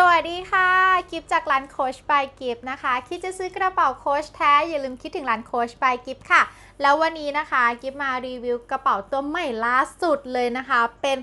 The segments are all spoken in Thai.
สวัสดีค่ะ กิฟจากร้านโคชบายกิฟนะคะ คิดจะซื้อกระเป๋าโคชแท้ อย่าลืมคิดถึงร้านโคชบายกิฟค่ะ แล้ววันนี้นะคะกิฟมารีวิวกระเป๋าตัวใหม่ล่าสุดเลยนะคะ เป็น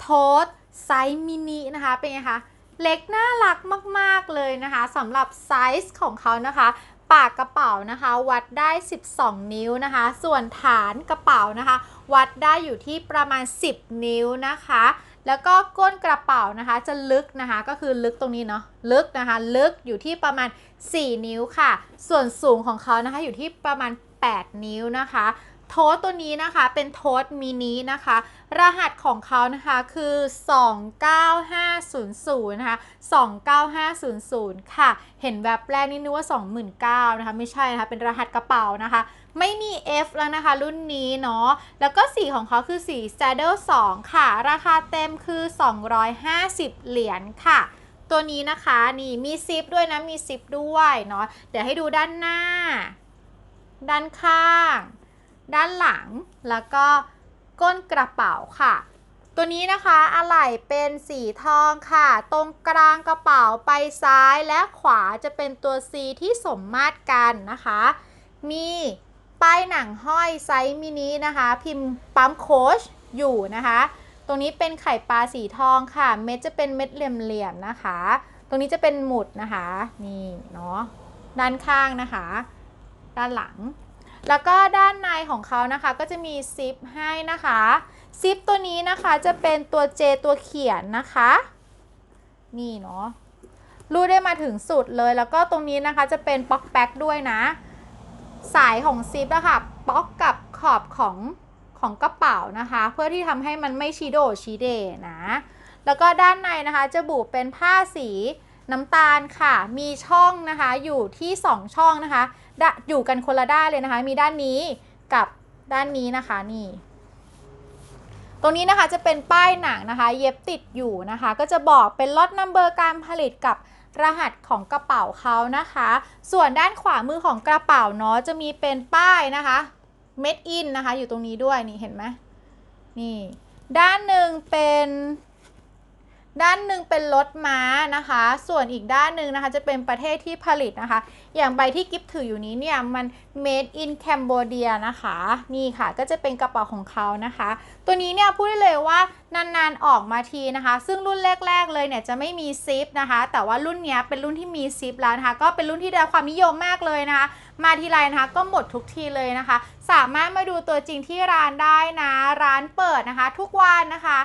โทสไซส์มินินะคะ เป็นไงคะ เล็กน่ารักมาก ๆ เลยนะคะสำหรับไซส์ของเขานะคะ ปากกระเป๋านะคะ วัดได้ 12 นิ้วนะคะ ส่วนฐานกระเป๋านะคะ วัดได้อยู่ที่ประมาณ 10 นิ้วนะคะ แล้วก็ก้นกระเป๋านะคะจะลึกนะคะก็คือลึกตรงนี้เนาะลึกนะคะ ลึกอยู่ที่ประมาณ 4 นิ้วค่ะ ส่วนสูงของเขานะคะอยู่ที่ประมาณ 8 นิ้วนะคะ โทสตัวนี้นะคะเป็นโทสมินินะคะ รหัสของเขานะคะคือ 29500 นะคะ 29500 ค่ะ เห็นแบบแรกนี่นึกว่า 29,000 นะคะ ไม่ใช่นะคะ เป็นรหัสกระเป๋านะคะ ไม่มี F แล้วนะคะ รุ่นนี้เนาะ แล้วก็สีของเขาคือสี Saddle 2 ค่ะ ราคาเต็มคือ 250 เหรียญค่ะตัวนี้นะคะนี่มีซิปด้วยนะมีซิปด้วยเนาะเดี๋ยวให้ดูด้านหน้า ด้านข้าง ด้านหลัง แล้วก็ก้นกระเป๋าค่ะ ตัวนี้นะคะอะไหล่เป็นสีทองค่ะ ตรงกลางกระเป๋าไปซ้ายและขวาจะเป็นตัว C ที่สมมาตรกันนะคะ มีป้ายหนังห้อยไซส์มินินะคะ พิมพ์ปั๊มโคชอยู่นะคะ ตรงนี้เป็นไข่ปลาสีทองค่ะ เม็ดจะเป็นเม็ดเหลี่ยมๆนะคะ ตรงนี้จะเป็นหมุดนะคะ นี่เนาะ ด้านข้างนะคะ ด้านหลัง แล้วก็ด้านในของเขานะคะก็จะมีซิปให้นะคะซิปตัวนี้นะคะจะเป็นตัว J ตัวเขียนนะคะ นี่เนาะรูดได้มาถึงสุดเลยแล้วก็ตรงนี้นะคะจะเป็นป๊อกแป๊กด้วยนะ สายของซิปอะค่ะป๊อกกับขอบของของกระเป๋านะคะ เพื่อที่ทำให้มันไม่ชีโดชีเดนะ แล้วก็ด้านในนะคะจะบุเป็นผ้าสี น้ำตาลค่ะ มีช่องนะคะอยู่ที่ 2 ช่องนะคะดะอยู่กันคนละด้านเลยนะคะ มีด้านนี้กับด้านนี้นะคะนี่ตรงนี้นะคะจะเป็นป้ายหนังนะคะ เย็บติดอยู่นะคะ ก็จะบอกเป็นล็อตนัมเบอร์การผลิตกับรหัสของกระเป๋าเขานะคะ ส่วนด้านขวามือของกระเป๋าเนาะจะมีเป็นป้ายนะคะ made in นะคะ อยู่ตรงนี้ด้วยนี่เห็นไหมนี่ ด้านหนึ่งเป็น ด้านหนึ่งเป็นรถม้านะคะ ส่วนอีกด้านหนึ่งนะคะจะเป็นประเทศที่ผลิตนะคะ อย่างใบที่กิฟถืออยู่นี้เนี่ยมัน made in Cambodia นะคะ นี่ค่ะก็จะเป็นกระเป๋าของเขานะคะ ตัวนี้เนี่ยพูดได้เลยว่านานๆออกมาทีนะคะ ซึ่งรุ่นแรกๆเลยเนี่ยจะไม่มีซิปนะคะ แต่ว่ารุ่นนี้เป็นรุ่นที่มีซิปแล้วนะคะ ก็เป็นรุ่นที่ได้ความนิยมมากเลยนะคะ มาทีไรนะคะก็หมดทุกทีเลยนะคะ สามารถมาดูตัวจริงที่ร้านได้นะ ร้านเปิดนะคะ ทุกวันนะคะ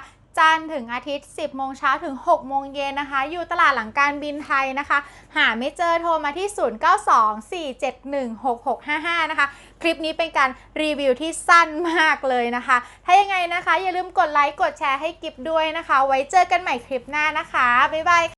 ถึงอาทิตย์ 10 โมงเช้าถึง 6 โมงเย็นนะคะ อยู่ตลาดหลังการบินไทยนะคะ หาไม่เจอโทรมาที่ 0924716655 นะคะ คลิปนี้เป็นการรีวิวที่สั้นมากเลยนะคะ ถ้ายังไงนะคะ อย่าลืมกดไลค์ กดแชร์ให้กิฟด้วยนะคะ ไว้เจอกันใหม่คลิปหน้านะคะ บ๊ายบาย